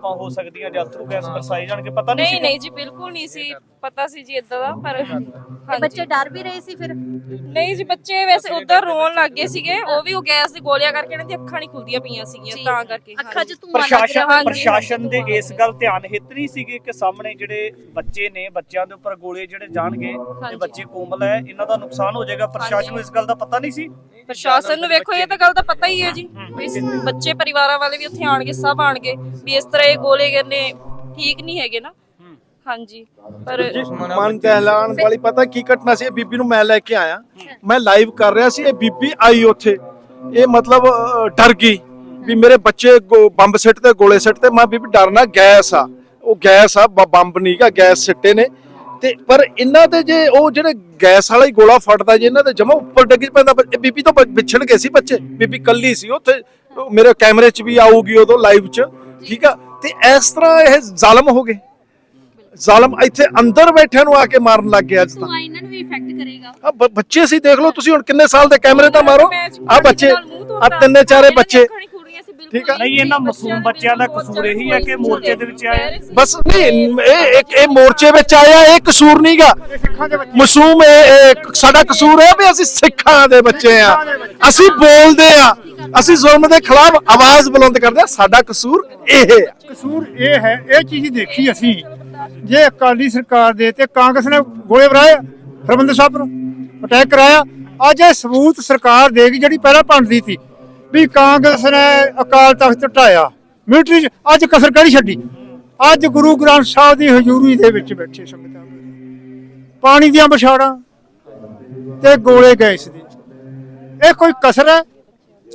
ਆਪਾਂ ਹੋ ਸਕਦੀਆਂ ਜਾਂ ਅਥਰੂ ਗੈਸ ਬਰਸਾਈ ਜਾਣਗੇ ਪਤਾ ਨਹੀਂ ਨਹੀਂ ਜੀ ਬਿਲਕੁਲ ਨਹੀਂ ਸੀ। ਪਤਾ ਸੀ ਜੀ ਇਦਾਂ ਦਾ ਪਰ ਤੇ। ਬੱਚੇ ਡਰ ਵੀ ਰਹੇ ਸੀ ਫਿਰ? ਨਹੀਂ ਜੀ ਬੱਚੇ ਵੈਸੇ ਉਧਰ ਰੋਣ ਲੱਗ ਗਏ ਸੀਗੇ ਉਹ ਵੀ ਉਹ ਗੈਸ ਦੀ ਗੋਲੀਆਂ ਕਰਕੇ ਇਹਨਾਂ ਦੀ ਅੱਖਾਂ ਨਹੀਂ ਖੁੱਲਦੀਆਂ ਪਈਆਂ ਸੀਗੀਆਂ ਤਾਂ ਕਰਕੇ ਅੱਖਾਂ 'ਚ। ਧੂਆਂ ਲੱਗ ਪ੍ਰਸ਼ਾਸਨ ਰਿਹਾ ਹਾਂਜੀ, ਪ੍ਰਸ਼ਾਸਨ ਦੇ ਇਸ ਗੱਲ ਧਿਆਨ ਹਿੱਤ ਨਹੀਂ ਸੀਗੇ ਕਿ ਸਾਹਮਣੇ ਜਿਹੜੇ ਬੱਚੇ ਨੇ ਬੱਚਿਆਂ ਦੇ ਉੱਪਰ ਗੋਲੇ ਜਿਹੜੇ ਜਾਣਗੇ ਤੇ। ਬੱਚੇ ਕੋਮਲ ਹੈ ਇਹਨਾਂ ਦਾ ਨੁਕਸਾਨ ਹੋ ਜਾਏਗਾ। ਪ੍ਰਸ਼ਾਸਨ ਨੂੰ ਇਸ ਗੱਲ ਦਾ ਪਤਾ ਨਹੀਂ ਸੀ? ਪ੍ਰਸ਼ਾਸਨ ਨੂੰ ਵੇਖੋ ਇਹ ਤਾਂ ਗੱਲ ਤਾਂ ਪਤਾ ਹੀ ਹੈ ਜੀ। ਇਸ ਬੱਚੇ ਪਰਿਵਾਰਾਂ ਵਾਲੇ ਵੀ ਉੱਥੇ ਆਣਗੇ ਸਭ ਆਣਗੇ ਵੀ ਇਸ ਤਰ੍ਹਾਂ ਇਹ ਗੋਲੇ ਕਰਨੇ ਠੀਕ ਨਹੀਂ ਹੈਗੇ ਨਾ। ਹਾਂਜੀ। ਪਰ ਮਨ ਦਹਿਲਾਣ ਵਾਲੀ ਪਤਾ ਕੀ ਘਟਨਾ ਸੀ? ਇਹ ਬੀਬੀ ਨੂੰ ਮੈਂ ਲੈ ਕੇ ਆਇਆ। ਮੈਂ ਲਾਈਵ ਕਰ ਰਿਹਾ ਸੀ। ਇਹ ਬੀਬੀ ਆਈ ਉੱਥੇ। ਇਹ ਮਤਲਬ ਅਹ, ਡਰ ਗਈ ਵੀ ਮੇਰੇ ਬੱਚੇ ਗੋ- ਬੰਬ ਸਿੱਟ ਤੇ ਗੋਲੇ ਸਿੱਟ ਤੇ। ਮੈਂ ਬੀਬੀ ਡਰਨਾ ਗੈਸ ਆ। ਉਹ ਗੈਸ ਆ ਬ- ਬੰਬ ਨਹੀਂਗਾ ਗੈਸ ਸਿੱਟੇ ਨੇ। ਤੇ ਪਰ ਇਹਨਾਂ ਤੇ ਜੇ ਉਹ ਜਿਹੜੇ ਗੈਸ ਵਾਲਾ ਹੀ ਗੋਲਾ ਫਟਦਾ ਜੇ ਇਹਨਾਂ ਦੇ ਜਮਾ ਉੱਪਰ ਡਿੱਗ ਪੈਂਦਾ। ਇਹ ਬੀਬੀ ਤੋਂ ਬ- ਵਿਛੜ ਗਏ ਸੀ ਬੱਚੇ। ਬੀਬੀ ਕੱਲੀ ਸੀ ਉੱਥੇ। ਉਹ ਮੇਰੇ ਕੈਮਰੇ 'ਚ ਵੀ ਆਊਗੀ ਉਦੋਂ ਲਾਈਵ 'ਚ। ਠੀਕ ਆ? ਤੇ ਇਸ ਤਰ੍ਹਾਂ ਇਹ ਜ਼ਾਲਮ ਹੋ ਗਏ। ਜ਼ਾਲਮ ਇੱਥੇ ਅੰਦਰ ਬੈਠਿਆਂ ਨੂੰ ਆ ਕੇ ਮਾਰਨ ਲੱਗ ਗਿਆ ਅੱਜ ਤਾਂ। ਧੂਆਂ ਇਹਨਾਂ ਨੂੰ ਵੀ ਇਫੈਕਟ ਕਰੇਗਾ। ਆ ਬ- ਬੱਚੇ ਸੀ ਦੇਖ ਲਓ ਤੁਸੀਂ ਹੁਣ ਕਿੰਨੇ ਸਾਲ ਦੇ ਕੈਮਰੇ ਤਾਂ ਮਾਰੋ। ਆ ਬੱਚੇ ਆ ਤਿੰਨੇ ਚਾਰੇ ਬੱਚੇ। ਠੀਕ ਆ। ਨਹੀਂ ਇਹਨਾਂ ਮਾਸੂਮ ਬੱਚਿਆਂ ਦਾ ਕਸੂਰ ਇਹੀ ਹੈ ਕਿ ਮੋਰਚੇ ਦੇ ਵਿੱਚ ਆਏ। ਬਸ ਨਹੀਂ ਇਹ ਇੱਕ ਇਹ ਮੋਰਚੇ ਵਿੱਚ ਆਇਆ ਇਹ ਕਸੂਰ ਨਹੀਂਗਾ ਮਾਸੂਮ ਇਹ ਇਹ ਸਾਡਾ ਕਸੂਰ ਹੈ ਵੀ ਅਸੀਂ ਸਿੱਖਾਂ ਦੇ ਬੱਚੇ ਆ। ਅਸੀਂ ਬੋਲਦੇ ਆ। ਅਸੀਂ ਜ਼ੁਲਮ ਦੇ ਖਿਲਾਫ ਆਵਾਜ਼ ਬੁਲੰਦ ਕਰਦੇ ਆ। ਸਾਡਾ ਕਸੂਰ ਇਹ ਹੈ। ਕਸੂਰ ਇਹ ਹੈ ਇਹ ਚੀਜ਼ ਦੇਖੀ ਅਸੀਂ। ਜੇ ਅਕਾਲੀ ਸਰਕਾਰ ਦੇ ਤੇ ਕਾਂਗਰਸ ਨੇ ਗੋਲੇ ਬਰਾਏ ਹਰਮੰਦਰ ਸਾਹਿਬ ਨੂੰ ਅਟੈਕ ਕਰਾਇਆ, ਅੱਜ ਇਹ ਸਬੂਤ ਸਰਕਾਰ ਦੇਗੀ ਜਿਹੜੀ ਪਹਿਲਾਂ ਭੰਡਦੀ ਸੀ ਵੀ ਕਾਂਗਰਸ ਨੇ ਅਕਾਲ ਤਖਤ ਢਾਇਆ ਮਿਲਟਰੀ 'ਚ ਅੱਜ ਕਸਰ ਕਿਹੜੀ ਛੱਡੀ? ਅੱਜ ਗੁਰੂ ਗ੍ਰੰਥ ਸਾਹਿਬ ਦੀ ਹਜ਼ੂਰੀ ਦੇ ਵਿੱਚ ਬੈਠੇ ਸੰਗਤਾਂ। ਪਾਣੀ ਦੀਆਂ ਵਿਛਾੜਾਂ ਤੇ ਗੋਲੇ ਗੈਸ ਦੀ ਇਹ ਕੋਈ ਕਸਰ ਹੈ?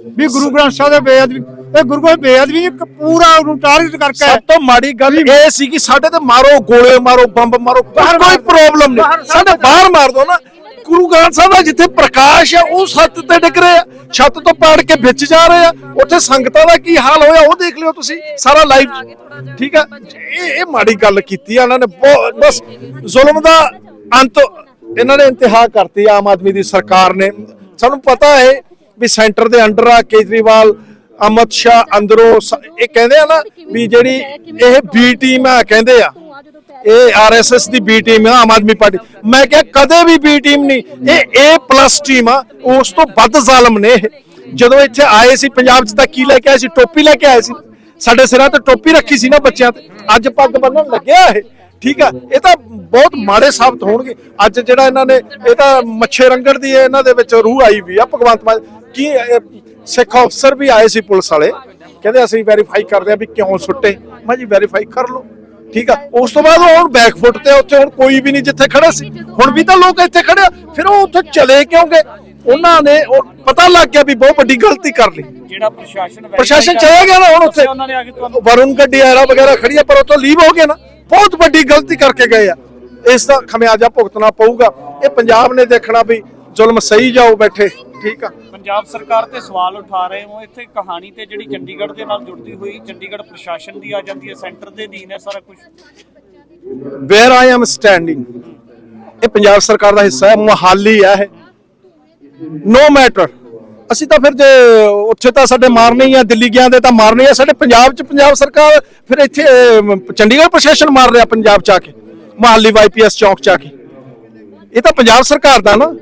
ਵੀ ਗੁਰੂ ਗ੍ਰੰਥ ਸਾਹਿਬ ਦੇ ਬੇਅਦਬੀ ਇਹ ਗੁਰੂ ਗ੍ਰੰਥ ਬੇਅਦਬੀ ਇੱਕ ਪੂਰਾ ਉਹਨੂੰ ਟਾਰਗੇਟ ਕਰਕੇ ਸਭ ਤੋਂ ਮਾੜੀ ਗੱਲ ਇਹ ਸੀ ਕਿ ਸਾਡੇ ਤੇ ਮਾਰੋ ਗੋਲੇ ਮਾਰੋ ਬੰਬ ਮਾਰੋ ਕੋਈ ਕੋਈ ਪ੍ਰੋਬਲਮ ਨਹੀਂ। ਸਾਡੇ ਬਾਹਰ ਮਾਰ ਦੋ ਨਾ। ਗੁਰੂ ਗ੍ਰੰਥ ਸਾਹਿਬ ਦਾ ਜਿੱਥੇ ਪ੍ਰਕਾਸ਼ ਹੈ ਉਹ ਛੱਤ ਤੇ ਡਿੱਗ ਰਹੇ ਛੱਤ ਤੋਂ ਪਾੜ ਕੇ ਵਿੱਚ ਜਾ ਰਹੇ ਆ। ਉੱਥੇ ਸੰਗਤਾਂ ਦਾ ਕੀ ਹਾਲ ਹੋਇਆ ਉਹ ਦੇਖ ਲਿਓ ਤੁਸੀਂ। ਸਾਰਾ ਲਾਈਵ ਠੀਕ ਆ? ਇਹ ਇਹ ਮਾੜੀ ਗੱਲ ਕੀਤੀ ਆ ਇਹਨਾਂ ਨੇ। ਬਸ ਜ਼ੁਲਮ ਦਾ ਅੰਤ ਇਹਨਾਂ ਨੇ ਇੰਤਹਾ ਕਰਤੀ ਆਮ ਆਦਮੀ ਦੀ ਸਰਕਾਰ ਨੇ। ਸਾਨੂੰ ਪਤਾ ਹੈ ਵੀ ਸੈਂਟਰ ਦੇ ਅੰਡਰ ਆ, ਕੇਜਰੀਵਾਲ, ਅਮਿਤ ਸ਼ਾਹ, ਅੰਦਰੋਂ ਇਹ ਕਹਿੰਦੇ ਆ ਨਾ ਵੀ ਜਿਹੜੀ ਇਹ ਬੀ ਟੀਮ ਆ, ਕਹਿੰਦੇ ਆ, ਇਹ ਆਰਐਸਐਸ ਦੀ ਬੀ ਟੀਮ ਆ, ਆਮ ਆਦਮੀ ਪਾਰਟੀ। ਮੈਂ ਕਿਹਾ ਕਦੇ ਵੀ ਬੀ ਟੀਮ ਨਹੀਂ, ਇਹ ਏ ਪਲੱਸ ਟੀਮ ਆ, ਉਸ ਤੋਂ ਵੱਧ ਜ਼ਾਲਮ ਨੇ ਜਦੋਂ ਇੱਥੇ ਆਏ ਸੀ ਪੰਜਾਬ 'ਚ ਤਾਂ ਕੀ ਲੈ ਕੇ ਆਏ ਸੀ? ਟੋਪੀ ਲੈ ਕੇ ਆਏ ਸੀ। ਸਾਡੇ ਸਿਰਾਂ ਤੇ ਟੋਪੀ ਰੱਖੀ ਸੀ ਨਾ ਬੱਚਿਆਂ ਤੇ। ਅੱਜ ਪੱਗ ਬੰਨਣ ਲੱਗਿਆ ਇਹ। ਠੀਕ ਆ, ਇਹ ਤਾਂ ਬਹੁਤ ਮਾੜੇ ਸਾਬਤ ਹੋਣਗੇ। ਅੱਜ ਜਿਹੜਾ ਇਹਨਾਂ ਨੇ, ਇਹ ਤਾਂ ਮੱਛੇ ਰੰਗੜ ਦੀ ਇਹਨਾਂ ਦੇ ਵਿੱਚ ਰੂਹ ਆਈ ਵੀ ਆ ਭਗਵੰਤ ਮਾਨ। ਕੀ ਸਿੱਖ ਅਫਸਰ ਵੀ ਆਏ ਸੀ ਪੁਲਿਸ ਵਾਲੇ। ਕਹਿੰਦੇ ਅਸੀਂ ਵੈਰੀਫਾਈ ਕਰਦੇ ਆ ਵੀ ਕਿਉਂ ਸੁੱਟੇ। ਮੈਂ ਜੀ ਵੈਰੀਫਾਈ ਕਰ ਲਓ। ਠੀਕ ਆ? ਉਸ ਤੋਂ ਬਾਅਦ ਉਹ ਹੁਣ ਬੈਕਫੁੱਟ ਤੇ ਉੱਥੇ ਹੁਣ ਕੋਈ ਵੀ ਨਹੀਂ ਜਿੱਥੇ ਖੜਾ ਸੀ। ਹੁਣ ਵੀ ਤਾਂ ਲੋਕ ਇੱਥੇ ਖੜੇ ਫਿਰ ਉਹ ਉੱਥੇ ਚਲੇ ਕਿਉਂ ਗਏ? ਉਹਨਾਂ ਨੇ ਉਹ ਪਤਾ ਲੱਗ ਗਿਆ ਵੀ ਬਹੁਤ ਵੱਡੀ ਗਲਤੀ ਕਰ ਲਈ। ਜਿਹੜਾ ਪ੍ਰਸ਼ਾਸਨ ਪ੍ਰਸ਼ਾਸਨ ਚਲਾ ਗਿਆ ਨਾ ਹੁਣ ਉੱਥੇ। ਉਹਨਾਂ ਨੇ ਆ ਕੇ ਤੁਹਾਨੂੰ ਵਰੁਣ ਗੱਡੀ ਆਰਾ ਵਗੈਰਾ ਖੜੀ ਆ ਪਰ ਉੱਥੋਂ ਲੀਵ ਹੋ ਗਏ ਨਾ। ਬਹੁਤ ਵੱਡੀ ਗਲਤੀ ਕਰਕੇ ਗਏ ਆ। ਇਸ ਦਾ ਖਮਿਆਜਾ ਭੁਗਤਣਾ ਪਊਗਾ। ਇਹ ਪੰਜਾਬ ਨੇ ਦੇਖਣਾ ਵੀ ਜ਼ੁਲਮ ਸਹੀ ਜਾਓ ਬੈਠੇ। ਠੀਕ ਆ। ਪੰਜਾਬ ਸਰਕਾਰ ਤੇ ਸਵਾਲ ਉਠਾ ਰਹੇ ਹੋ। ਇੱਥੇ ਕਹਾਣੀ ਤੇ ਜਿਹੜੀ ਚੰਡੀਗੜ੍ਹ ਦੇ ਨਾਲ ਜੁੜਦੀ ਹੋਈ ਚੰਡੀਗੜ੍ਹ ਪ੍ਰਸ਼ਾਸਨ ਦੀ ਆ ਜਾਂਦੀ ਹੈ ਸੈਂਟਰ ਦੇ ਅਧੀਨ ਹੈ ਸਾਰਾ ਕੁਝ ਵੇਅਰ ਆਈ ਐਮ ਸਟੈਂਡਿੰਗ ਇਹ ਪੰਜਾਬ ਸਰਕਾਰ ਦਾ ਹਿੱਸਾ ਹੈ ਮੁਹਾਲੀ ਹੈ ਇਹ। ਨੋ ਮੈਟਰ ਅਸੀਂ ਤਾਂ ਫਿਰ ਜੇ ਉੱਥੇ ਤਾਂ ਸਾਡੇ ਮਾਰਨੇ ਹੀ ਆ ਦਿੱਲੀ ਗਿਆ ਦੇ ਤਾਂ ਮਾਰਨੇ ਆ। ਸਾਡੇ ਪੰਜਾਬ ਚ ਪੰਜਾਬ ਸਰਕਾਰ ਫਿਰ ਇੱਥੇ ਚੰਡੀਗੜ੍ਹ ਪ੍ਰਸ਼ਾਸਨ ਮਾਰ ਰਿਹਾ ਪੰਜਾਬ ਚ ਆ ਕੇ। ਮੁਹਾਲੀ ਵਾਈਪੀਐਸ ਚੌਕ ਚ ਆ ਕੇ। ਇਹ ਤਾਂ ਪੰਜਾਬ ਸਰਕਾਰ ਦਾ ਨਾ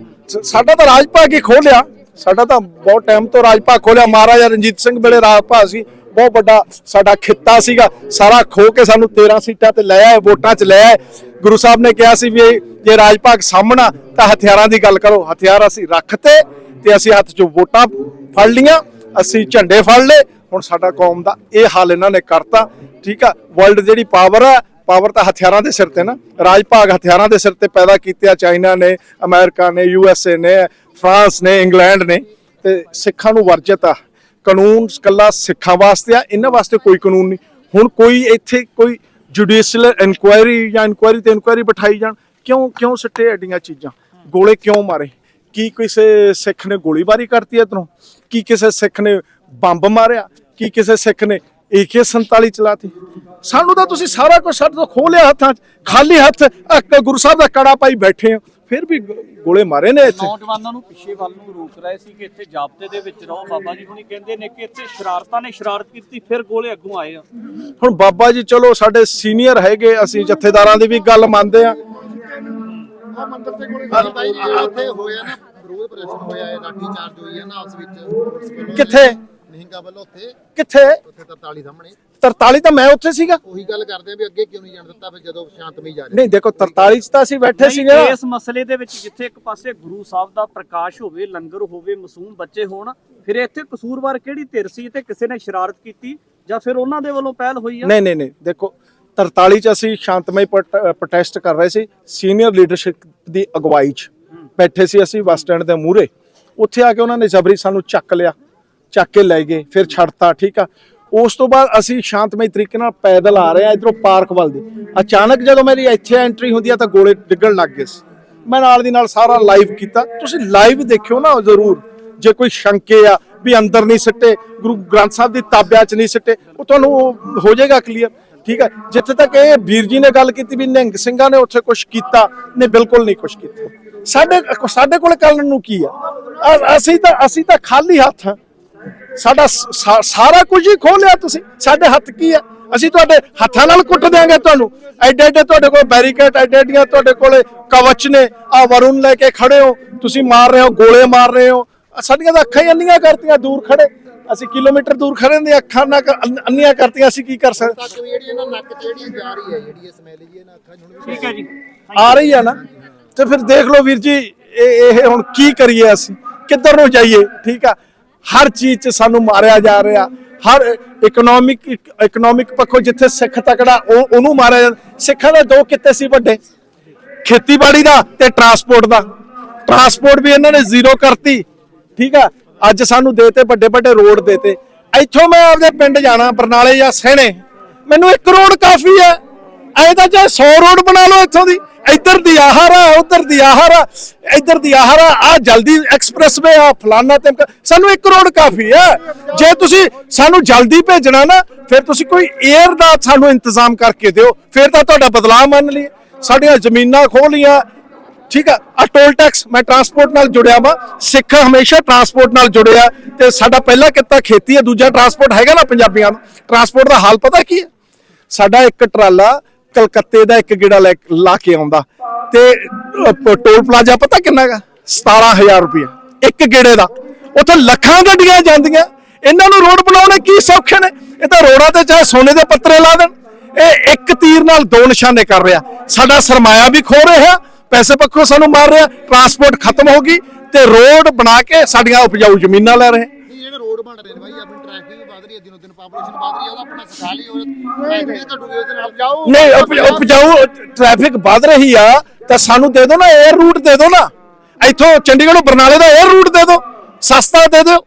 ਸਾਡਾ ਤਾਂ ਰਾਜ ਭਾਗ ਹੀ ਖੋਲਿਆ ਸਾਡਾ ਤਾਂ ਬਹੁਤ ਟਾਈਮ ਤੋਂ ਰਾਜ ਭਾਗ ਖੋਲਿਆ। ਮਹਾਰਾਜਾ ਰਣਜੀਤ ਸਿੰਘ ਵੇਲੇ ਰਾਜ ਭਾਗ ਸੀ। ਬਹੁਤ ਵੱਡਾ ਸਾਡਾ ਖਿੱਤਾ ਸੀਗਾ। ਸਾਰਾ ਖੋ ਕੇ ਸਾਨੂੰ 13 ਸੀਟਾਂ ਤੇ ਲੈ ਆਏ, ਵੋਟਾਂ 'ਚ ਲੈ ਆਏ। ਗੁਰੂ ਸਾਹਿਬ ਨੇ ਕਿਹਾ ਸੀ ਵੀ ਜੇ ਰਾਜ ਭਾਗ ਸਾਹਮਣਾ, ਤਾਂ ਹਥਿਆਰਾਂ ਦੀ ਗੱਲ ਕਰੋ। ਹਥਿਆਰ ਅਸੀਂ ਰੱਖਤੇ ਤੇ ਅਸੀਂ ਹੱਥ 'ਚੋਂ ਵੋਟਾਂ ਫੜ ਲੀਆਂ ਅਸੀਂ ਝੰਡੇ ਫੜ ਲਏ। ਹੁਣ ਸਾਡਾ ਕੌਮ ਦਾ ਇਹ ਹਾਲ ਇਹਨਾਂ ਨੇ ਕਰਤਾ। ਠੀਕ ਆ? ਵਰਲਡ ਜਿਹੜੀ ਪਾਵਰ ਆ ਪਾਵਰ ਤਾਂ ਹਥਿਆਰਾਂ ਦੇ ਸਿਰ ਤੇ ਨਾ। ਰਾਜ ਭਾਗ ਹਥਿਆਰਾਂ ਦੇ ਸਿਰ ਤੇ ਪੈਦਾ ਕੀਤੇ ਆ। ਚਾਈਨਾ ਨੇ, ਅਮਰੀਕਾ ਨੇ, ਯੂ ਐਸ ਏ ਨੇ ਫਰਾਂਸ ਨੇ, ਇੰਗਲੈਂਡ ਨੇ ਤੇ ਸਿੱਖਾਂ ਨੂੰ ਵਰਜਿਤ ਆ। ਕਾਨੂੰਨ ਕੱਲਾ ਸਿੱਖਾਂ ਵਾਸਤੇ ਆ, ਇਹਨਾਂ ਵਾਸਤੇ ਕੋਈ ਕਾਨੂੰਨ ਨਹੀਂ। ਹੁਣ ਕੋਈ ਇੱਥੇ ਕੋਈ ਜੁਡੀਸ਼ੀਅਲ ਇਨਕੁਆਇਰੀ ਜਾਂ ਇਨਕੁਆਇਰੀ ਤੇ ਇਨਕੁਆਇਰੀ ਬਿਠਾਈ ਜਾਣ, ਕਿਉਂ ਕਿਉਂ ਸਿੱਟੇ ਐਡੀਆਂ ਚੀਜ਼ਾਂ? ਗੋਲੇ ਕਿਉਂ ਮਾਰੇ? ਕੀ ਕਿਸੇ ਸਿੱਖ ਨੇ ਗੋਲੀਬਾਰੀ ਕਰਤੀ ਇਧਰੋਂ? ਕੀ ਕਿਸੇ ਸਿੱਖ ਨੇ ਬੰਬ ਮਾਰਿਆ? ਕੀ ਕਿਸੇ ਸਿੱਖ ਨੇ AK47 ਚਲਾਤੀ? ਸਾਨੂੰ ਤਾਂ ਤੁਸੀਂ ਸਾਰਾ ਕੁਝ ਸਾਡੇ ਤੋਂ ਖੋਹ ਲਿਆ ਹੱਥਾਂ 'ਚ, ਖਾਲੀ ਹੱਥ ਗੁਰੂ ਸਾਹਿਬ ਦਾ ਕੜਾ ਪਾਈ ਬੈਠੇ ਹੋ। ਫਿਰ ਵੀ ਗੋਲੇ ਮਾਰੇ ਨੇ ਇੱਥੇ। ਨੌਜਵਾਨਾਂ ਨੂੰ ਪਿੱਛੇ ਵੱਲ ਨੂੰ ਰੋਕ ਰਹੇ ਸੀ ਕਿ ਇੱਥੇ ਜਾਬਤੇ ਦੇ ਵਿੱਚ ਰਹੋ। ਬਾਬਾ ਜੀ ਹੁਣੀ ਕਹਿੰਦੇ ਨੇ ਕਿ ਇੱਥੇ ਸ਼ਰਾਰਤਾਂ ਨੇ ਸ਼ਰਾਰਤ ਕੀਤੀ ਫਿਰ ਗੋਲੇ ਅੱਗੋਂ ਆਏ ਆ। ਹੁਣ ਬਾਬਾ ਜੀ ਚਲੋ ਸਾਡੇ ਸੀਨੀਅਰ ਹੈਗੇ ਅਸੀਂ ਜਥੇਦਾਰਾਂ ਦੀ ਵੀ ਗੱਲ ਮੰਨਦੇ ਆ ਬਾਈ ਜੀ ਉੱਥੇ ਹੋਇਆ ਨਾ ਵਿਰੋਧ ਪ੍ਰਦਰਸ਼ਨ ਹੋਇਆ ਹੈ ਲਾਠੀ ਚਾਰਜ ਹੋਈ ਹੈ ਨਾ ਆਪਸ ਵਿੱਚ। ਪੁਲਿਸ ਵੱਲੋਂ ਕਿੱਥੇ? ਮਹਿੰਗਾ ਵੱਲੋਂ ਉੱਥੇ। ਕਿੱਥੇ? ਉੱਥੇ 43 ਸਾਹਮਣੇ। 43 ਤਾਂ ਮੈਂ ਉੱਥੇ ਸੀਗਾ। ਉਹੀ ਗੱਲ ਕਰਦੇ ਆ ਵੀ ਅੱਗੇ ਕਿਉਂ ਨਹੀਂ ਜਾਣ ਦਿੱਤਾ ਫਿਰ ਜਦੋਂ ਸ਼ਾਂਤਮਈ ਜਾ ਰਹੀ। ਨਹੀਂ ਦੇਖੋ 43 ਚ ਤਾਂ ਅਸੀਂ ਬੈਠੇ ਸੀਗੇ ਨਹੀਂ, ਨਾ। ਇਸ ਮਸਲੇ ਦੇ ਵਿੱਚ ਜਿੱਥੇ ਇੱਕ ਪਾਸੇ ਗੁਰੂ ਸਾਹਿਬ ਦਾ ਪ੍ਰਕਾਸ਼ ਹੋਵੇ ਲੰਗਰ ਹੋਵੇ ਮਾਸੂਮ ਬੱਚੇ ਹੋਣ ਫਿਰ ਇੱਥੇ ਕਸੂਰਵਾਰ ਕਿਹੜੀ ਧਿਰ ਸੀ ਤੇ ਕਿਸੇ ਨੇ ਸ਼ਰਾਰਤ ਕੀਤੀ ਜਾਂ ਫਿਰ ਉਹਨਾਂ ਦੇ ਵੱਲੋਂ ਪਹਿਲ ਹੋਈ ਆ? ਨਹੀਂ ਨਹੀਂ ਨਹੀਂ ਦੇਖੋ 43 ਚ ਅਸੀਂ ਸ਼ਾਂਤਮਈ ਪ੍ਰੋਟੈਸਟ ਕਰ ਰਹੇ ਸੀ ਸੀਨੀਅਰ ਲੀਡਰਸ਼ਿਪ ਦੀ ਅਗਵਾਈ ਚ ਬੈਠੇ ਸੀ ਅਸੀਂ ਬੱਸ ਸਟੈਂਡ ਦੇ ਮੂਹਰੇ। ਉੱਥੇ ਆ ਕੇ ਉਹਨਾਂ ਨੇ ਜਬਰੀ ਸਾਨੂੰ ਚੱਕ ਲਿਆ। ਚੱਕ ਕੇ ਲੈ ਗਏ, ਫਿਰ ਛੱਡਤਾ, ਠੀਕ ਆ। ਉਸ ਤੋਂ ਬਾਅਦ ਅਸੀਂ ਸ਼ਾਂਤਮਈ ਤਰੀਕੇ ਨਾਲ ਪੈਦਲ ਆ ਰਹੇ ਆ ਇਧਰੋਂ ਪਾਰਕ ਵੱਲ ਦੀ। ਅਚਾਨਕ ਜਦੋਂ ਮੇਰੀ ਇੱਥੇ ਐਂਟਰੀ ਹੁੰਦੀ ਆ ਤਾਂ ਗੋਲੇ ਡਿੱਗਣ ਲੱਗ ਗਏ ਸੀ। ਮੈਂ ਨਾਲ ਦੀ ਨਾਲ ਸਾਰਾ ਲਾਈਵ ਕੀਤਾ। ਤੁਸੀਂ ਲਾਈਵ ਦੇਖਿਓ ਨਾ ਜ਼ਰੂਰ। ਜੇ ਕੋਈ ਸ਼ੰਕੇ ਆ ਵੀ ਅੰਦਰ ਨਹੀਂ ਸਿੱਟੇ, ਗੁਰੂ ਗ੍ਰੰਥ ਸਾਹਿਬ ਦੀ ਤਾਬਿਆ ਚ ਨਹੀਂ ਸਿੱਟੇ, ਉਹ ਤੁਹਾਨੂੰ ਉਹ ਹੋ ਜਾਏਗਾ ਕਲੀਅਰ ਠੀਕ ਹੈ ਜਿੱਥੇ ਤੱਕ ਇਹ ਵੀਰ ਜੀ ਨੇ ਗੱਲ ਕੀਤੀ ਵੀ ਨਿਹੰਗ ਸਿੰਘਾਂ ਨੇ ਉੱਥੇ ਕੁਝ ਕੀਤਾ, ਨੇ ਬਿਲਕੁਲ ਨਹੀਂ ਕੁਝ ਕੀਤਾ। ਸਾਡੇ ਸਾਡੇ ਕੋਲ ਕਰਨ ਨੂੰ ਕੀ ਆ? ਅਸੀਂ ਤਾਂ ਅਸੀਂ ਤਾਂ ਖਾਲੀ ਹੱਥ ਹਾਂ ਸਾਡਾ ਸਾਰਾ ਕੁਝ ਹੀ ਖੋਹ ਲਿਆ ਤੁਸੀਂ। ਸਾਡੇ ਹੱਥ ਕੀ ਆ ਅਸੀਂ ਤੁਹਾਡੇ ਹੱਥਾਂ ਨਾਲ ਕੁੱਟ ਦਿਆਂਗੇ ਤੁਹਾਨੂੰ। ਐਡੇ ਐਡੇ ਤੁਹਾਡੇ ਕੋਲ ਬੈਰੀਕੇਡ ਐਡੇ ਐਡੀਆਂ ਤੁਹਾਡੇ ਕੋਲੇ ਕਵਚ ਨੇ। ਆ ਵਰੁਣ ਲੈ ਕੇ ਖੜੇ ਹੋ। ਤੁਸੀਂ ਮਾਰ ਰਹੇ ਹੋ ਗੋਲੇ ਮਾਰ ਰਹੇ ਹੋ। ਸਾਡੀਆਂ ਤਾਂ ਅੱਖਾਂ ਹੀ ਅੰਨੀਆਂ ਕਰਤੀਆਂ ਦੂਰ ਖੜੇ। ਅਸੀਂ ਕਿਲੋਮੀਟਰ ਦੂਰ ਖੜੇ ਨੇ ਅੱਖਾਂ ਨਾ ਅੰਨੀਆਂ ਕਰਤੀਆਂ ਅਸੀਂ ਕੀ ਕਰ ਸਕਦੇ? ਤੱਕ ਵੀ ਜਿਹੜੀ ਇਹਨਾਂ ਨੱਕ 'ਚ ਜਿਹੜੀ ਜਾ ਰਹੀ ਹੈ ਜਿਹੜੀ ਇਹ ਸਮੈਲ ਜੀ ਇਹਨਾਂ ਅੱਖਾਂ 'ਚ ਹੁਣ ਵੀ ਠੀਕ ਹੈ ਜੀ। ਆ ਰਹੀ ਆ ਨਾ। ਤੇ ਫਿਰ ਦੇਖ ਲਓ ਵੀਰ ਜੀ ਇਹ ਇਹ ਹੁਣ ਕੀ ਕਰੀਏ ਅਸੀਂ? ਕਿੱਧਰ ਨੂੰ ਜਾਈਏ? ਠੀਕ ਆ। ਹਰ ਚੀਜ਼ 'ਚ ਸਾਨੂੰ ਮਾਰਿਆ ਜਾ ਰਿਹਾ। ਹਰ ਇਕਨੋਮਿਕ ਇਕਨੋਮਿਕ ਪੱਖੋਂ ਜਿੱਥੇ ਸਿੱਖ ਤਕੜਾ ਉਹ, ਉਹਨੂੰ ਮਾਰਿਆ ਜਾਂਦਾ ਸਿੱਖਾਂ ਦੇ ਦੋ ਕਿੱਤੇ ਸੀ ਵੱਡੇ। ਖੇਤੀਬਾੜੀ ਦਾ ਤੇ ਟਰਾਂਸਪੋਰਟ ਦਾ। ਟਰਾਂਸਪੋਰਟ ਵੀ ਇਹਨਾਂ ਨੇ ਜ਼ੀਰੋ ਕਰਤੀ। ਠੀਕ ਆ? ਅੱਜ ਸਾਨੂੰ ਦੇਤੇ ਵੱਡੇ ਵੱਡੇ ਰੋਡ ਦੇਤੇ। ਇੱਥੋਂ ਮੈਂ ਆਪਦੇ ਪਿੰਡ ਜਾਣਾ, ਬਰਨਾਲੇ ਜਾਂ ਸਹਿਣੇ ਮੈਨੂੰ ਇੱਕ ਰੋਡ ਕਾਫੀ ਹੈ। ਐ ਤਾਂ ਚਾਹੇ 100 ਰੋਡ ਬਣਾ ਲਓ ਇੱਥੋਂ ਦੀ। ਇੱਧਰ ਦੀ ਆਹਾਰਾ ਉੱਧਰ ਦੀ ਆਹਾਰਾ ਇੱਧਰ ਦੀ ਆਹਾਰਾ ਆ ਜਲਦੀ ਐਕਸਪ੍ਰੈਸਵੇ ਆ, ਫਲਾਨਾ ਤੇ ਸਾਨੂੰ ਇੱਕ ਰੋਡ ਕਾਫੀ ਆ। ਜੇ ਤੁਸੀਂ ਸਾਨੂੰ ਜਲਦੀ ਭੇਜਣਾ ਨਾ, ਫਿਰ ਤੁਸੀਂ ਕੋਈ 에ਅਰ ਦਾ ਸਾਨੂੰ ਇੰਤਜ਼ਾਮ ਕਰਕੇ ਦਿਓ। ਫਿਰ ਤਾਂ ਤੁਹਾਡਾ ਬਦਲਾਅ ਮੰਨ ਲਈਏ। ਸਾਡੀਆਂ ਜ਼ਮੀਨਾਂ ਖੋਹ ਲੀਆਂ ਠੀਕ ਆ ਆ ਟੋਲ ਟੈਕਸ ਮੈਂ ਟਰਾਂਸਪੋਰਟ ਨਾਲ ਜੁੜਿਆ ਵਾਂ। ਸਿੱਖ ਹਮੇਸ਼ਾ ਟਰਾਂਸਪੋਰਟ ਨਾਲ ਜੁੜਿਆ ਤੇ ਸਾਡਾ ਪਹਿਲਾ ਕਿੱਤਾ ਖੇਤੀ ਹੈ ਦੂਜਾ ਟਰਾਂਸਪੋਰਟ ਹੈਗਾ ਨਾ ਪੰਜਾਬੀਆਂ ਦਾ ਟਰਾਂਸਪੋਰਟ ਦਾ ਹਾਲ ਪਤਾ ਕੀ ਹੈ ਸਾਡਾ ਇੱਕ ਟਰਾਲਾ ਕਲਕੱਤੇ ਦਾ ਇੱਕ ਗੇੜਾ ਲੈ ਲਾ ਕੇ ਆਉਂਦਾ। ਤੇ ਟੋਲ ਪਲਾਜ਼ਾ ਪਤਾ ਕਿੰਨਾ ਗਾ 17000 ਰੁਪਇਆ ਇੱਕ ਗੇੜੇ ਦਾ। ਉੱਥੇ ਲੱਖਾਂ ਗੱਡੀਆਂ ਜਾਂਦੀਆਂ। ਇਹਨਾਂ ਨੂੰ ਰੋਡ ਬਣਾਉਣੇ ਕੀ ਸੌਖੇ ਨੇ? ਇਹ ਤਾਂ ਰੋਡਾਂ ਤੇ ਚਾਹੇ ਸੋਨੇ ਦੇ ਪੱਤਰੇ ਲਾ ਦੇਣ। ਇਹ ਇੱਕ ਤੀਰ ਨਾਲ ਦੋ ਨਿਸ਼ਾਨੇ ਕਰ ਰਿਹਾ। ਸਾਡਾ ਸਰਮਾਇਆ ਵੀ ਖੋ ਰਿਹਾ। ਪੈਸੇ ਪੱਖੋਂ ਸਾਨੂੰ ਮਾਰ ਰਿਹਾ। ਟਰਾਂਸਪੋਰਟ ਖਤਮ ਹੋ ਗਈ। ਤੇ ਰੋਡ ਬਣਾ ਕੇ ਸਾਡੀਆਂ ਉਪਜਾਊ ਜ਼ਮੀਨਾਂ ਲੈ ਰਹੇ। ਜਿਹੜੇ ਰੋਡ ਬਣ ਰਹੇ ਨੇ ਬਾਈ ਆਪਣੀ ਟ੍ਰੈਫਿਕ ਵੀ ਵਧ ਰਹੀ ਹੈ ਟ੍ਰੈਫਿਕ ਵੱਧ ਰਹੀ ਆ ਤਾਂ ਸਾਨੂੰ ਦੇ ਦਿਓ ਨਾ 에ਅਰ ਰੂਟ ਦੇ ਦਿਓ ਨਾ। ਇੱਥੋਂ ਚੰਡੀਗੜ੍ਹ ਨੂੰ ਬਰਨਾਲੇ ਦਾ 에ਅਰ ਰੂਟ ਦੇ ਦਿਓ ਸਸਤਾ ਦੇ ਦਿਓ।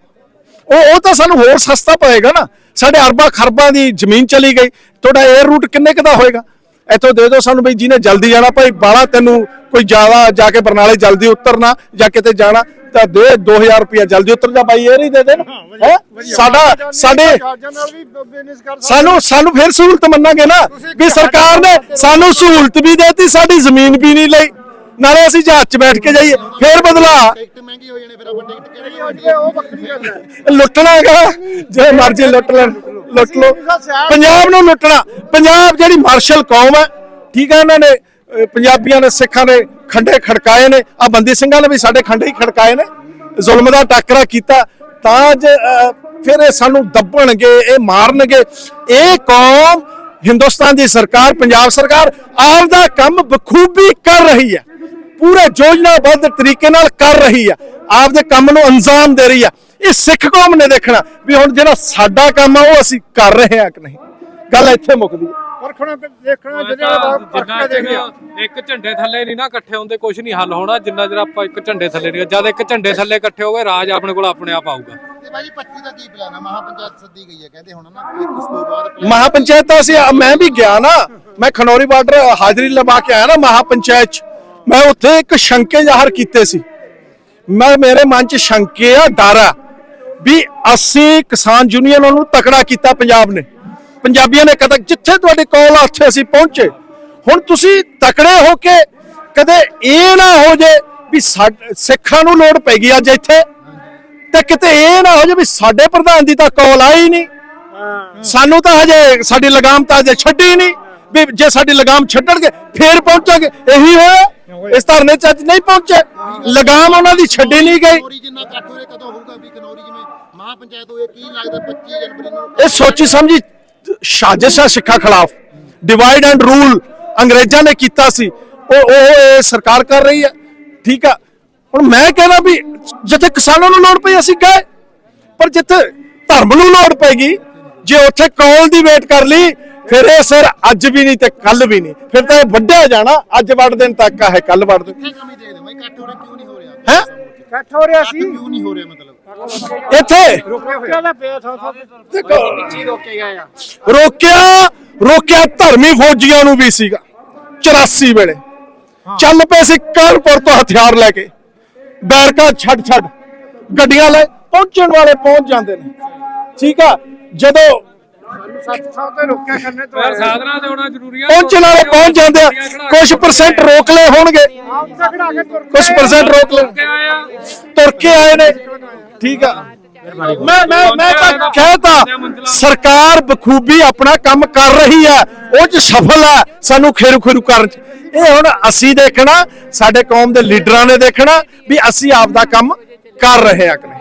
ਉਹ ਉਹ ਤਾਂ ਸਾਨੂੰ ਹੋਰ ਸਸਤਾ ਪਏਗਾ ਨਾ। ਸਾਡੇ ਅਰਬਾਂ ਖਰਬਾਂ ਦੀ ਜ਼ਮੀਨ ਚਲੀ ਗਈ ਤੁਹਾਡਾ 에ਅਰ ਰੂਟ ਕਿੰਨੇ ਕੁ ਦਾ ਹੋਏਗਾ? ਇੱਥੋਂ ਦੇ ਦਿਓ ਸਾਨੂੰ ਬਈ ਜਿਹਨੇ ਜਲਦੀ ਜਾਣਾ ਭਾਈ ਬਾਲਾ ਤੈਨੂੰ ਕੋਈ ਜ਼ਿਆਦਾ ਜਾ ਕੇ ਬਰਨਾਲੇ ਜਲਦੀ ਉਤਰਨਾ ਜਾਂ ਕਿਤੇ ਜਾਣਾ ਤਾਂ ਦੇ 2000 ਰੁਪਇਆ ਜਲਦੀ ਉਤਰ ਜਾ ਬਾਈ 에ਅਰ ਹੀ ਦੇ ਦੇ ਨਾ ਹੈਂ? ਸਾਡਾ ਸਾਡੇ ਸਾਨੂੰ ਸਾਨੂੰ ਫਿਰ ਸਹੂਲਤ ਮੰਨਾਂਗੇ ਨਾ ਵੀ ਸਰਕਾਰ ਨੇ ਸਾਨੂੰ ਸਹੂਲਤ ਵੀ ਦੇਤੀ ਸਾਡੀ ਜ਼ਮੀਨ ਵੀ ਨਹੀਂ ਲਈ। ਨਾਲੇ ਅਸੀਂ ਜਹਾਜ਼ 'ਚ ਬੈਠ ਕੇ ਜਾਈਏ ਫੇਰ ਬਦਲਾ। ਟਿਕਟ ਮਹਿੰਗੀ ਹੋ ਜਾਣੀ ਫਿਰ ਆਪਾਂ ਟਿਕਟ ਕਿਹੜੀ ਹੋਣੀ ਉਹ ਵੱਖਰੀ ਗੱਲ ਹੈ। ਲੁੱਟਣਾ ਹੈਗਾ ਜੇ ਮਰਜ਼ੀ ਲੁੱਟ ਲੈਣ ਲੁੱਟ ਲਓ। ਪੰਜਾਬ ਨੂੰ ਲੁੱਟਣਾ ਪੰਜਾਬ ਜਿਹੜੀ ਮਾਰਸ਼ਲ ਕੌਮ ਹੈ ਠੀਕ ਹੈ ਇਹਨਾਂ ਨੇ ਪੰਜਾਬੀਆਂ ਨੇ ਸਿੱਖਾਂ ਨੇ ਖੰਡੇ ਖੜਕਾਏ ਨੇ ਆ ਬੰਦੀ ਸਿੰਘਾਂ ਨੇ ਵੀ ਸਾਡੇ ਖੰਡੇ ਹੀ ਖੜਕਾਏ ਨੇ ਜ਼ੁਲਮ ਦਾ ਟਾਕਰਾ ਕੀਤਾ ਤਾਂ ਫਿਰ ਇਹ ਸਾਨੂੰ ਦੱਬਣਗੇ ਇਹ ਮਾਰਨਗੇ। ਇਹ ਕੌਮ ਹਿੰਦੁਸਤਾਨ ਦੀ ਸਰਕਾਰ ਪੰਜਾਬ ਸਰਕਾਰ ਆਪਦਾ ਕੰਮ ਬਖੂਬੀ ਕਰ ਰਹੀ ਹੈ। ਪੂਰੇ ਯੋਜਨਾਬੱਧ ਤਰੀਕੇ ਨਾਲ ਕਰ ਰਹੀ ਆ। ਆਪਦੇ ਕੰਮ ਨੂੰ ਅੰਜਾਮ ਦੇ ਰਹੀ ਆ। ਇਹ ਸਿੱਖ ਕੌਮ ਨੇ ਦੇਖਣਾ ਵੀ ਹੁਣ ਜਿਹੜਾ ਸਾਡਾ ਕੰਮ ਆ ਉਹ ਅਸੀਂ ਕਰ ਰਹੇ ਆ ਕਿ ਨਹੀਂ। ਗੱਲ ਇੱਥੇ ਮੁੱਕਦੀ ਹੈ ਪਰਖਣਾ ਦੇਖਣਾ ਜਿਹੜਾ ਬਾਹਰ ਪਰਖ ਜਿੰਨਾ ਕੇ ਦੇਖਿਆ ਚਿਰ ਇੱਕ ਝੰਡੇ ਥੱਲੇ ਨਹੀਂ ਨਾ ਇਕੱਠੇ ਹੁੰਦੇ ਕੁਝ ਨਹੀਂ ਹੱਲ ਹੋਣਾ ਜਿੰਨਾ ਚਿਰ ਆਪਾਂ ਇੱਕ ਝੰਡੇ ਥੱਲੇ ਨਹੀਂ ਜਦ ਇੱਕ ਝੰਡੇ ਥੱਲੇ ਇਕੱਠੇ ਹੋਗੇ ਰਾਜ ਆਪਣੇ ਕੋਲ ਆਪਣੇ ਆਪ ਆਊਗਾ। ਤੇ ਬਾਈ 25 ਦਾ ਕੀ ਪਲਾਨ ਹੈ ਮਹਾ ਪੰਚਾਇਤ ਸੱਦੀ ਗਈ ਹੈ ਕਹਿੰਦੇ ਹੁਣ ਨਾ ਕੋਈ ਉਸ ਤੋਂ ਬਾਅਦ plan- ਮਹਾ ਪੰਚਾਇਤ ਤਾਂ ਅਸੀਂ ਮੈਂ ਵੀ ਗਿਆ ਨਾ ਮੈਂ ਖਨੌਰੀ ਬਾਰਡਰ ਹਾਜ਼ਰੀ ਲਵਾ ਕੇ ਆਇਆ ਨਾ ਮਹਾ ਪੰਚਾਇਤ ਚ। ਮੈਂ ਉੱਥੇ ਇੱਕ ਸ਼ੰਕੇ ਜ਼ਾਹਰ ਕੀਤੇ ਸੀ। ਮੈਂ, ਮੇਰੇ ਮਨ ਚ ਸ਼ੰਕੇ ਆ, ਡਰ ਆ ਵੀ ਅਸੀਂ ਕਿਸਾਨ ਯੂਨੀਅਨ ਨੂੰ ਤਕੜਾ ਕੀਤਾ ਪੰਜਾਬ ਨੇ। ਪੰਜਾਬੀਆਂ ਨੇ ਕਦੇ, ਜਿੱਥੇ ਤੁਹਾਡੀ ਕਾਲ ਆ, ਉੱਥੇ ਅਸੀਂ ਪਹੁੰਚੇ। ਹੁਣ ਤੁਸੀਂ ਤਕੜੇ ਹੋ ਕੇ ਕਦੇ ਇਹ ਨਾ ਹੋ ਜੇ ਵੀ ਸਾਡ- ਸਿੱਖਾਂ ਨੂੰ ਲੋੜ ਪੈ ਗਈ ਅੱਜ ਇੱਥੇ। ਤੇ ਕਿਤੇ ਇਹ ਨਾ ਹੋ ਜੇ ਵੀ ਸਾਡੇ ਪ੍ਰਧਾਨ ਦੀ ਤਾਂ ਕਾਲ ਆਈ ਨਹੀਂ। ਸਾਨੂੰ ਤਾਂ ਹਜੇ ਸਾਡੀ ਲਗਾਮ ਤਾਂ ਹਜੇ ਛੱਡੀ ਨਹੀਂ। ਵੀ ਜੇ ਸਾਡੀ ਲਗਾਮ ਛੱਡਣਗੇ, ਫੇਰ ਪਹੁੰਚਾਂਗੇ। ਇਹੀ ਹੋਇਆ। ਇਸ ਧਰਨੇ ਚ ਅੱਜ ਨਹੀਂ ਪਹੁੰਚੇ। ਲਗਾਮ ਉਹਨਾਂ ਦੀ ਛੱਡੀ ਨਹੀਂ ਗਈ। ਕਨੌਰੀ ਜਿੰਨਾ ਇਕੱਠ ਹੋਰੇ ਕਦੋਂ ਹੋਊਗਾ ਵੀ ਕਨੌਰੀ ਜਿਵੇਂ ਮਹਾ ਪੰਚਾਇਤ ਹੋਏ ਕੀ ਲੱਗਦਾ 25 ਜਨਵਰੀ ਨੂੰ? ਇਹ ਸੋਚੀ ਸਮਝੀ ਸਾਜ਼ਿਸ਼ ਹੈ ਸਿੱਖਾਂ ਖਿਲਾਫ। ਡਿਵਾਈਡ ਐਂਡ ਰੂਲ ਅੰਗਰੇਜ਼ਾਂ ਨੇ ਕੀਤਾ ਸੀ। ਉਹ ਉਹ ਸਰਕਾਰ ਕਰ ਰਹੀ ਹੈ। ਠੀਕ ਆ। ਹੁਣ ਮੈਂ ਕਹਿੰਦਾ ਵੀ ਜਿੱਥੇ ਕਿਸਾਨਾਂ ਨੂੰ ਲੋੜ ਪਈ ਅਸੀਂ ਗਏ। ਪਰ ਜਿੱਥੇ ਧਰਮ ਨੂੰ ਲੋੜ ਪੈਗੀ ਜੇ ਉੱਥੇ ਕੌਲ ਦੀ ਵੇਟ ਕਰ ਲਈ ਫਿਰ ਇਹ ਸਰ ਅੱਜ ਵੀ ਨਹੀਂ ਤੇ ਕੱਲ ਵੀ ਨਹੀਂ। ਫਿਰ ਤਾਂ ਇਹ ਵੱਡਿਆ ਜਾਣਾ ਅੱਜ ਵੱਡ ਦਿਨ ਤੱਕ ਆ ਹੈ ਕੱਲ ਵੱਡ ਦਿਨ ਕਿੱਥੇ ਕਮੀ ਦੇ ਦੇ ਬਾਈ? ਇਕੱਠ ਹੋਰੇ ਕਿਉਂ ਨਹੀਂ ਹੋ ਰਿਹਾ? ਹੈ? ਇਕੱਠ ਹੋ ਰਿਹਾ ਇਕੱਠ ਕਿਉਂ ਨਹੀਂ ਹੋ ਰਿਹਾ ਮਤਲਬ? ਇੱਥੇ? ਰੁਕਿਆ ਦਾ ਪਿਆ ਥਾਂ ਥਾਂ ਤੇ ਰੋਕਿਆ ਰੋਕਿਆ ਧਰਮੀ ਫੌਜੀਆਂ ਨੂੰ ਵੀ ਸੀਗਾ 84 ਵੇਲੇ। ਚੱਲ ਪਏ ਸੀ ਕਾਨਪੁਰ ਤੋਂ ਹਥਿਆਰ ਲੈ ਕੇ। ਬੈਰਕਾ ਛੱਡ ਛੱਡ ਗੱਡੀਆਂ ਲੈ ਪਹੁੰਚਣ ਵਾਲੇ ਪਹੁੰਚ ਜਾਂਦੇ ਨੇ। ਠੀਕ ਆ? ਜਦੋਂ ਸੱਤ ਥਾਂ ਤੇ ਰੁਕਿਆ ਕਰਨੇ ਤੋਂ ਸਾਧਨਾ ਤੇ ਹੋਣਾ ਜ਼ਰੂਰੀ ਆ। ਪਹੁੰਚਣ ਵਾਲੇ ਪਹੁੰਚ ਜਾਂਦੇ ਆ। ਕੁਝ ਪਰਸੈਂਟ ਰੋਕ ਲਏ ਹੋਣਗੇ। ਕੁਝ ਪਰਸੈਂਟ ਰੋਕ ਲਏ। ਤੁਰ ਕੇ ਆਏ ਨੇ। ਠੀਕ ਆ। ਮੈਂ ਮੈਂ ਮੈਂ ਤਾਂ ਕਹਿਤਾ ਸਰਕਾਰ ਬਖੂਬੀ ਆਪਣਾ ਕੰਮ ਕਰ ਰਹੀ ਹੈ। ਉਹ ਚ ਸਫਲ ਹੈ ਸਾਨੂੰ ਖੇਰੂ ਖੇਰੂ ਕਰਨ ਚ। ਇਹ ਹੁਣ ਅਸੀਂ ਦੇਖਣਾ ਸਾਡੇ ਕੌਮ ਦੇ ਲੀਡਰਾਂ ਨੇ ਦੇਖਣਾ ਵੀ ਅਸੀਂ ਆਪ ਦਾ ਕੰਮ ਕਰ ਰਹੇ ਕਿ ਨਹੀਂ।